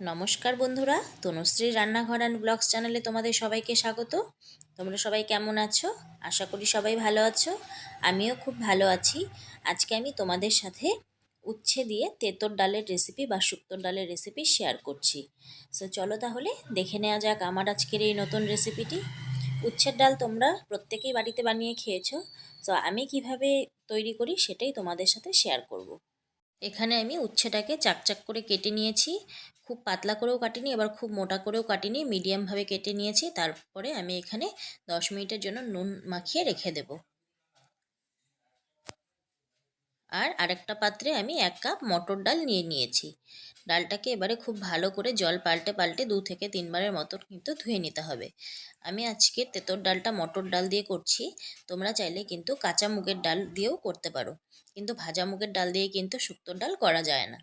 নমস্কার বন্ধুরা, তনুশ্রী রান্নাঘর অ্যান্ড ব্লগস চ্যানেলে তোমাদের সবাইকে স্বাগত। তোমরা সবাই কেমন আছো? আশা করি সবাই ভালো আছো। আমিও খুব ভালো আছি। আজকে আমি তোমাদের সাথে উচ্ছে দিয়ে তেঁতর ডালের রেসিপি বা শুক্তোর ডালের রেসিপি শেয়ার করছি। সো চলো তাহলে দেখে নেওয়া যাক আমার আজকের এই নতুন রেসিপিটি উচ্ছের ডাল তোমরা প্রত্যেকেই বাড়িতে বানিয়ে খেয়েছো। তো আমি কীভাবে তৈরি করি সেটাই তোমাদের সাথে শেয়ার করব। এখানে আমি উচ্ছেটাকে চাকচাক করে কেটে নিয়েছি। খুব পাতলা করেও কাটিনি, এবার খুব মোটা করেও কাটিনি মিডিয়ামভাবে কেটে নিয়েছি। তারপরে আমি এখানে দশ মিনিটের জন্য নুন মাখিয়ে রেখে দেব। আর আরেকটা পাত্রে আমি এক কাপ মটর ডাল নিয়ে নিয়েছি। ডালটাকে এবারে খুব ভালো করে জল পাল্টে পাল্টে দু থেকে তিনবারের মতো কিন্তু ধুয়ে নিতে হবে। আমি আজকে তেতর ডালটা মটর ডাল দিয়ে করছি। তোমরা চাইলে কিন্তু কাঁচা মুগের ডাল দিয়েও করতে পারো। কিন্তু ভাজা মুগের ডাল দিয়ে কিন্তু শুক্তোর ডাল করা যায় না।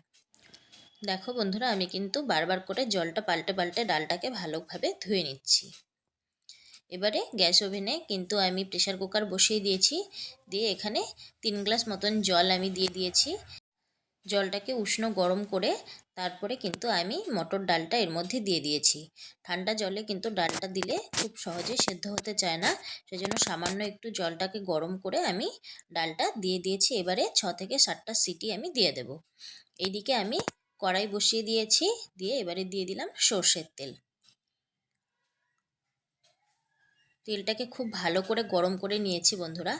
দেখো বন্ধুরা, আমি কিন্তু বারবার করে জলটা পাল্টে পাল্টে ডালটাকে ভালোভাবে ধুয়ে নিচ্ছি। এবারে গ্যাস ওভেনে কিন্তু আমি প্রেশার কুকার বসিয়ে দিয়েছি। দিয়ে এখানে তিন গ্লাস মতন জল আমি দিয়ে দিয়েছি। জলটাকে উষ্ণ গরম করে তারপরে কিন্তু আমি মটর ডালটা এর মধ্যে দিয়ে দিয়েছি। ঠান্ডা জলে কিন্তু ডালটা দিলে খুব সহজে সেদ্ধ হতে চায় না। সেজন্য সামান্য একটু জলটাকে গরম করে আমি ডালটা দিয়ে দিয়েছি। এবারে ছ থেকে সাতটা সিটি আমি দিয়ে দেব। এইদিকে আমি কড়াই বসিয়ে দিয়েছি। দিয়ে এবারে দিয়ে দিলাম সর্ষের তেল। তেলটাকে খুব ভালো করে গরম করে নিয়েছি বন্ধুরা।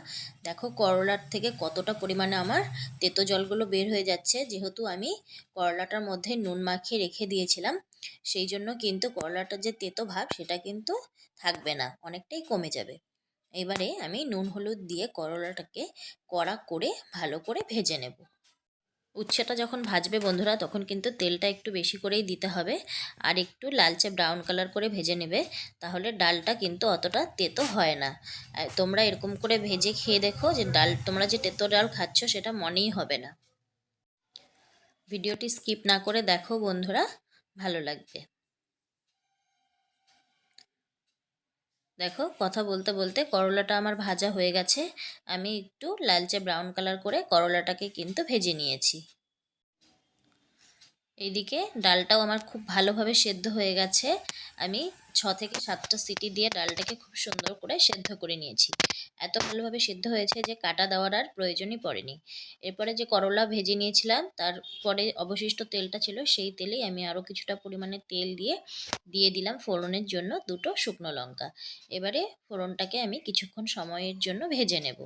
দেখো করলার থেকে কতটা পরিমাণে আমার তেতো জলগুলো বের হয়ে যাচ্ছে। যেহেতু আমি করলাটার মধ্যে নুন মাখিয়ে রেখে দিয়েছিলাম, সেই জন্য কিন্তু করলাটার যে তেতো ভাব, সেটা কিন্তু থাকবে না, অনেকটাই কমে যাবে। এবারে আমি নুন হলুদ দিয়ে করলাটাকে কড়া করে ভালো করে ভেজে নেব। উচ্ছেটা যখন ভাজবে বন্ধুরা, তখন কিন্তু তেলটা একটু বেশি করেই দিতে হবে। আর একটু লালচে ব্রাউন কালার করে ভেজে নেবে, তাহলে ডালটা কিন্তু অতটা তেতো হয় না। তোমরা এরকম করে ভেজে খেয়ে দেখো যে ডাল, তোমরা যে তেতো ডাল খাচ্ছ সেটা মনেই হবে না। ভিডিওটি স্কিপ না করে দেখো বন্ধুরা, ভালো লাগবে। দেখো, কথা বলতে বলতে করলাটা আমার ভাজা হয়ে গেছে। আমি একটু লালচে ব্রাউন কালার করে করলাটাকে কিন্তু ভেজে নিয়েছি। এইদিকে ডালটাও আমার খুব ভালোভাবে সেদ্ধ হয়ে গেছে। আমি ছ থেকে সাতটা সিটি দিয়ে ডালটাকে খুব সুন্দর করে সেদ্ধ করে নিয়েছি। এত ভালোভাবে সেদ্ধ হয়েছে যে কাটা দেওয়ার আর প্রয়োজনই পড়েনি। এরপরে যে করলা ভেজে নিয়েছিলাম তারপরে অবশিষ্ট তেলটা ছিল, সেই তেলেই আমি আরও কিছুটা পরিমাণে তেল দিয়ে দিয়ে দিলাম ফোড়নের জন্য দুটো শুকনো লঙ্কা। এবারে ফোড়নটাকে আমি কিছুক্ষণ সময়ের জন্য ভেজে নেব।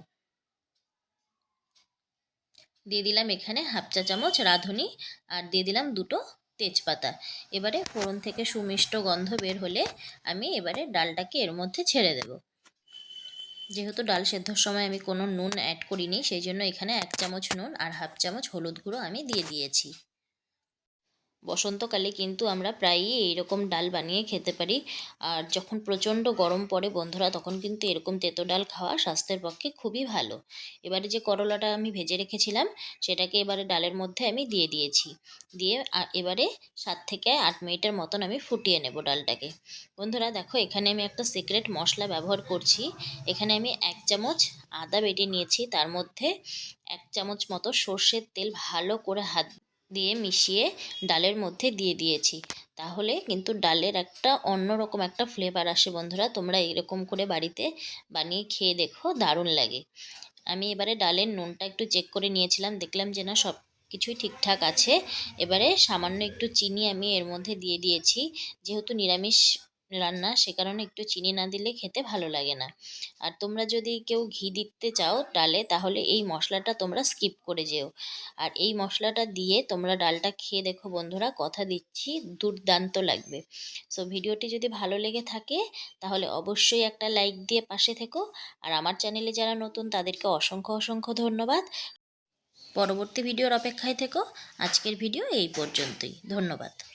দিয়ে দিলাম এখানে হাফ চা চামচ রাঁধুনি আর দিয়ে দিলাম দুটো তেজপাতা। এবারে ফোড়ন থেকে সুমিষ্ট গন্ধ বের হলে আমি এবারে ডালটাকে এর মধ্যে ছেড়ে দেব। যেহেতু ডাল সেদ্ধর সময় আমি কোনো নুন অ্যাড করিনি, সেই জন্য এখানে এক চামচ নুন আর হাফ চামচ হলুদ গুঁড়ো আমি দিয়ে দিয়েছি। বসন্তকালে কিন্তু আমরা প্রায়ই এইরকম ডাল বানিয়ে খেতে পারি। আর যখন প্রচণ্ড গরম পড়ে বন্ধুরা, তখন কিন্তু এরকম তেতো ডাল খাওয়া স্বাস্থ্যের পক্ষে খুবই ভালো। এবারে যে করলাটা আমি ভেজে রেখেছিলাম, সেটাকে এবারে ডালের মধ্যে আমি দিয়ে দিয়েছি। দিয়ে এবারে সাত থেকে আট মিনিটের মতন আমি ফুটিয়ে নেব ডালটাকে। বন্ধুরা, দেখো, এখানে আমি একটা সিক্রেট মশলা ব্যবহার করছি। এখানে আমি এক চামচ আদা বেটে নিয়েছি। তার মধ্যে এক চামচ মতো সর্ষের তেল ভালো করে হাত দিয়ে মিশিয়ে ডালের মধ্যে দিয়ে দিয়েছি। তাহলে কিন্তু ডালের একটা অন্যরকম একটা ফ্লেভার আসে বন্ধুরা। তোমরা এরকম করে বাড়িতে বানিয়ে খেয়ে দেখো, দারুণ লাগে। আমি এবারে ডালের নুনটা একটু চেক করে নিয়েছিলাম, দেখলাম যে না সব কিছুই ঠিকঠাক আছে। এবারে সামান্য একটু চিনি আমি এর মধ্যে দিয়ে দিয়েছি। যেহেতু নিরামিষ রান্না, সে কারণে একটু চিনি না দিলে খেতে ভালো লাগে না। আর তোমরা যদি কেউ ঘি দিতে চাও ডালে, তাহলে এই মশলাটা তোমরা স্কিপ করে যেও। আর এই মশলাটা দিয়ে তোমরা ডালটা খেয়ে দেখো বন্ধুরা, কথা দিচ্ছি, দুর্দান্ত লাগবে। সো ভিডিওটি যদি ভালো লেগে থাকে, তাহলে অবশ্যই একটা লাইক দিয়ে পাশে থেকো। আর আমার চ্যানেলে যারা নতুন, তাদেরকে অসংখ্য অসংখ্য ধন্যবাদ। পরবর্তী ভিডিওর অপেক্ষায় থেকো। আজকের ভিডিও এই পর্যন্তই। ধন্যবাদ।